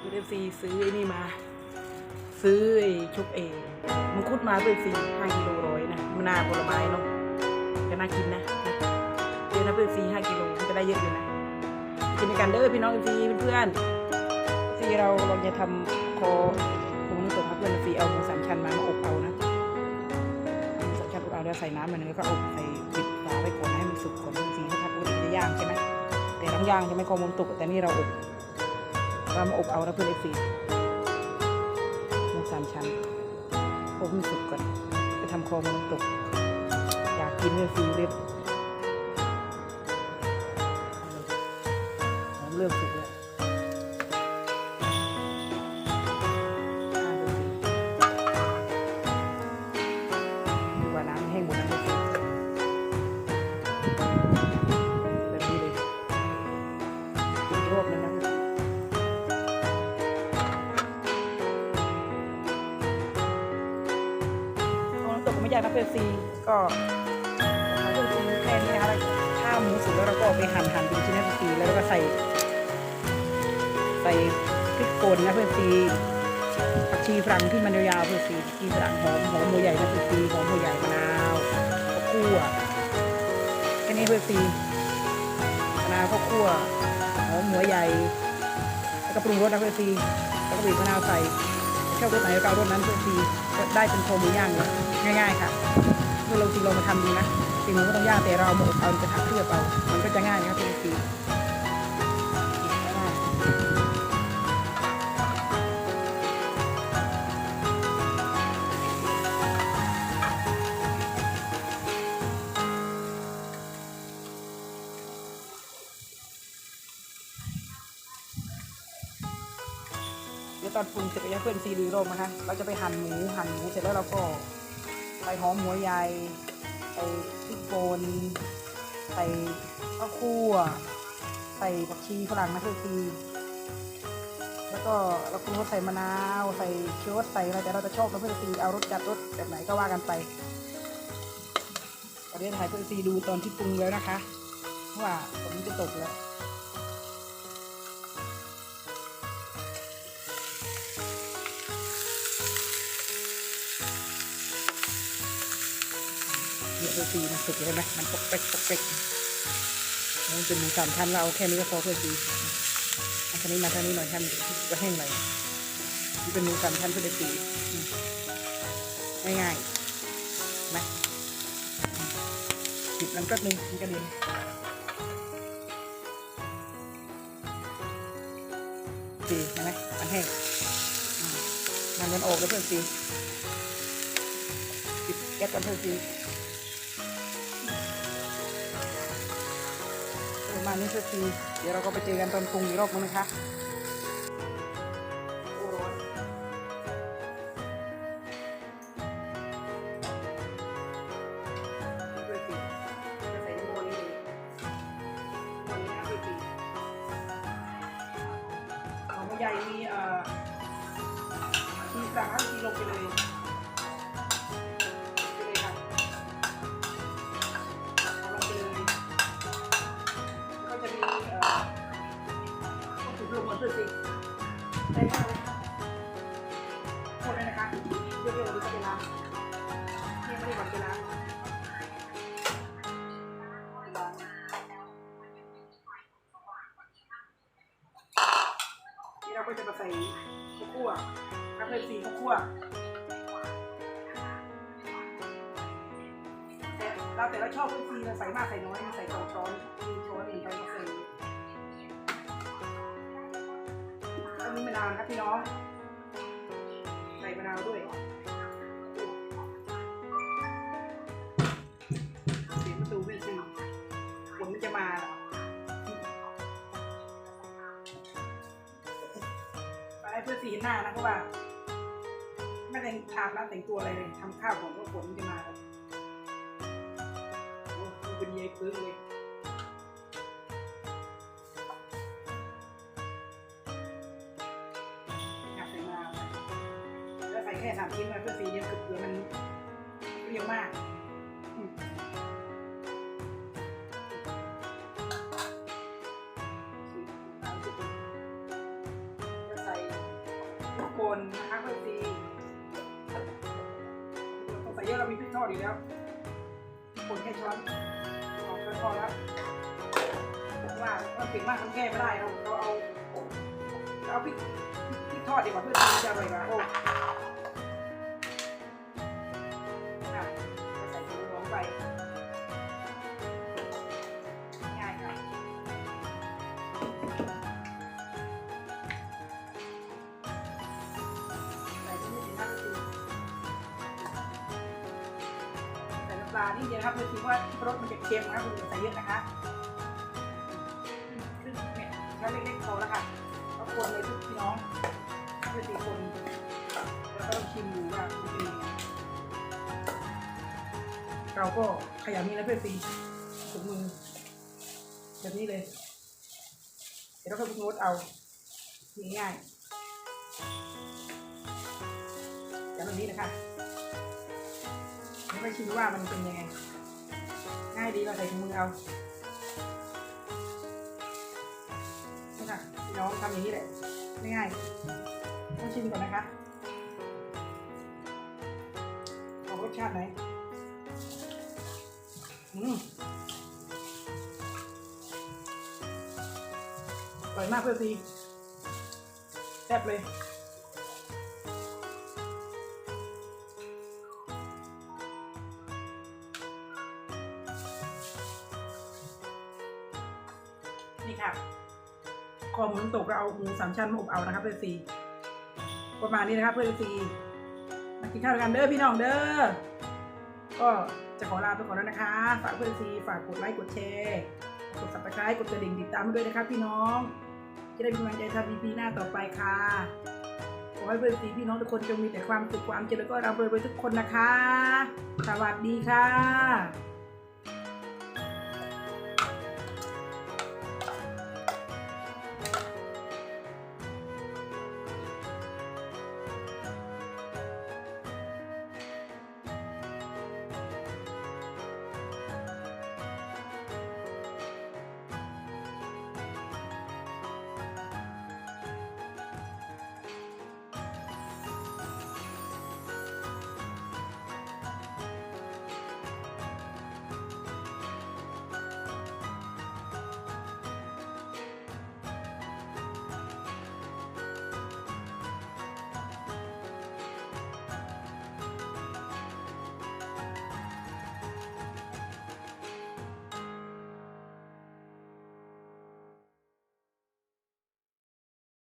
เอฟซีซื้อไอ้นี่มา ซื้อไอ้ชุบเองมังคุดมาเป็นสี่ห้ากิโลร้อยนะมันนาผลไม้เนาะก็น่ากินนะเดือนละเป็นสี่ห้ากิโลมันจะได้เยอะอยู่นะกินกันเด้อพี่น้องเอฟซีเพื่อนๆซีเราเราจะทำคอของน้ำตกครับเพื่อนซีเอาหมูสามชั้นมามาอบเอานะหมูสามชั้นอบเอาแล้วใส่น้ำมันแล้วก็อบใส่ปิดฝาไว้ก่อนให้มันสุกก่อนซีนะครับปกติจะย่างใช่ไหมแต่ต้องย่างจะไม่คอมันตกแต่นี่เราอบ เรามาอบเอานะเพื่อนเอฟซีหมูสามชั้นอบให้สุกก่อนไปทำคอมันตก อยากกินเลยฟซีเล็บหอมเริ่มสุกแล้ว น้ำตกก็ไม่ยากนะเพื่อนซีก็เพื่อนซีแค่นี้นะคะแล้วข้าวหมูสุกแล้วเราก็ไปหั่นหั่นเป็นชิ้นให้เพื่อนซีแล้วก็ใส่ ใส่พริกป่นนะเพื่อนซีผักชีฝรั่งที่มันยาวๆเพื่อนซีผักชีฝรั่งหอมหอมหัวใหญ่นะเพื่อนซีหอมหัวใหญ่มะนาวข้าวคั่วแค่นี้เพื่อนซีมะนาวข้าวคั่วหอมหัวใหญ่แล้วก็ปรุงรสนะเพื่อนซีแล้วก็บีบมะนาวใส่ ชอบรสไหนก็เอารสนั้นเพื่อซีได้เป็นโคหมูย่างเลยง่าย ๆ ค่ะเมื่อเราจริงเรามาทำดูนะจริงมันก็ต้องย่างแต่เราเอามาอบเอากระทะเคลือบเอามันก็จะง่ายนะครับเป็น ตอนปรุงเสร็จแล้วเพื่อนซีรีโรมนะคะ เราจะไปหั่นหมูหั่นหมูเสร็จแล้วเราก็ใส่หอมหัวใหญ่ใส่พริกป่นใส่ข้าวคั่วใส่ผักชีฝรั่งนะเพื่อนซีแล้วก็เราปรุงรสใส่มะนาว ใส่เคี่ยวใส่อะไรแต่เราจะชอบนะเพื่อนซีเอารสจัดรสแบบไหนก็ว่ากันไปตอนนี้ถ่ายเพื่อนซีดูตอนที่ปรุงแล้วนะคะว่าฝนจะตกแล้ว เดี๋ยวซีมันสุกเลยไหมมันปกเป๊กปกเป๊กมันเป็นหมูสามชั้นเราเอาแค่นี้ก็พอเพื่อซีอันนี้มาทางนี้หน่อยให้มันก็แห้งหน่อยนี่เป็นหมูสามชั้นเพื่อซีง่ายๆนะปิดมันก็นึงมันก็เด่นซีเห็นไหมมันแห้งอืมมันมันออกแล้วเพื่อนซีปิดแก๊สกันเพื่อนซี ประมาณนี้สักทีเดี๋ยวเราก็ไปเจอกันตอนปรุงอีกรอบนึงนะคะโอ้ร้อนนี่ด้วยสิจะใส่ในโมนี้เลยโมนี้นะด้วยสิของใหญ่มีเอ่อมีสามกิโลไปเลย ด้วยสิได้มากเลยค่ะหมดเลยนะคะเดี๋ยวเดี๋ยวเราจะไปล้างนี่ยไม่ได้ก่อนไปล้างนี่เราก็จะมาใส่ข้าวคั่วน้ำเลือดสีข้าวคั่วแต่เราแต่เราชอบเลือดสีเราใส่มากใส่น้อยใส่สองช้อนมีช้อนเองไปก็ใส่ มะนาวนะครับพี่น้อง ใส่มะนาวด้วยเสียงประตูเป็นสีฝนมันจะมาแล้วไปเพื่อสีหนหน้านะเพราะว่า ไม่แต่งอาบน้ำแต่งตัวอะไรเลยทำข้าวของก็ฝนมันจะมาแล้วโอ้โหเป็นเยปึ๊กเลย แค่สามชิ้นมาเพื่อสีเดียวคือเผื่อมันเรียวมากจะใส่ป่นนะคะเพื่อนซีต้องใส่เยอะเรามีพริกทอดอีกแล้วป่นแค่ช้อนสองช้อนพอแล้วว่าเราเก่งมากทำแก้ไม่ได้เราเราเอาเราเอาพริกพริกทอดดีกว่าเพื่อนซีจะอร่อยกว่าานิดเดียวนะครับคือที่ว่ารสมันจะเค็มนะครับคุณอย่าใส่เยอะนะคะครึ่งเนี่ยใช้เล็กๆพอแล้วค่ะก็คนเลยทุกพี่น้องเพื่อตีคนแล้วก็ต้องชิมดูว่าเป็นยังไงเราก็ขยำนี้นะเพื่อนตีถุงมือแบบนี้เลย เดี๋ยวเราค่อยปรุงรสเอาง่ายๆจะแบบนี้นะคะ ไม่ไปชิมว่ามันเป็นยังไง ง่ายดีเราใส่ถุงมือเอานี่ค่ะพี่น้องทำอย่างนี้แหละง่ายๆต้องชิมก่อนนะคะเอารสชาติไหนอืมอร่อยมากเพื่อนซีแซ่บเลย หมูน้ำตกเราเอาหมูสามชั้นมาอบเอานะครับเพื่อนซีประมาณนี้นะครับเพื่อนซีมากินข้าวด้วยกันเด้อพี่น้องเด้อก็จะขอลาไปก่อนแล้วนะคะ ฝากเพื่อนซีฝากกดไลค์กดแชร์กด subscribe กดกระดิ่งติดตามด้วยนะครับพี่น้อง จะได้มีกำลังใจทำ EP หน้าต่อไปค่ะขอให้เพื่อนซีพี่น้องทุกคนจงมีแต่ความสุขความเจริญก็ร่ำรวยไปทุกคนนะคะ สวัสดีค่ะ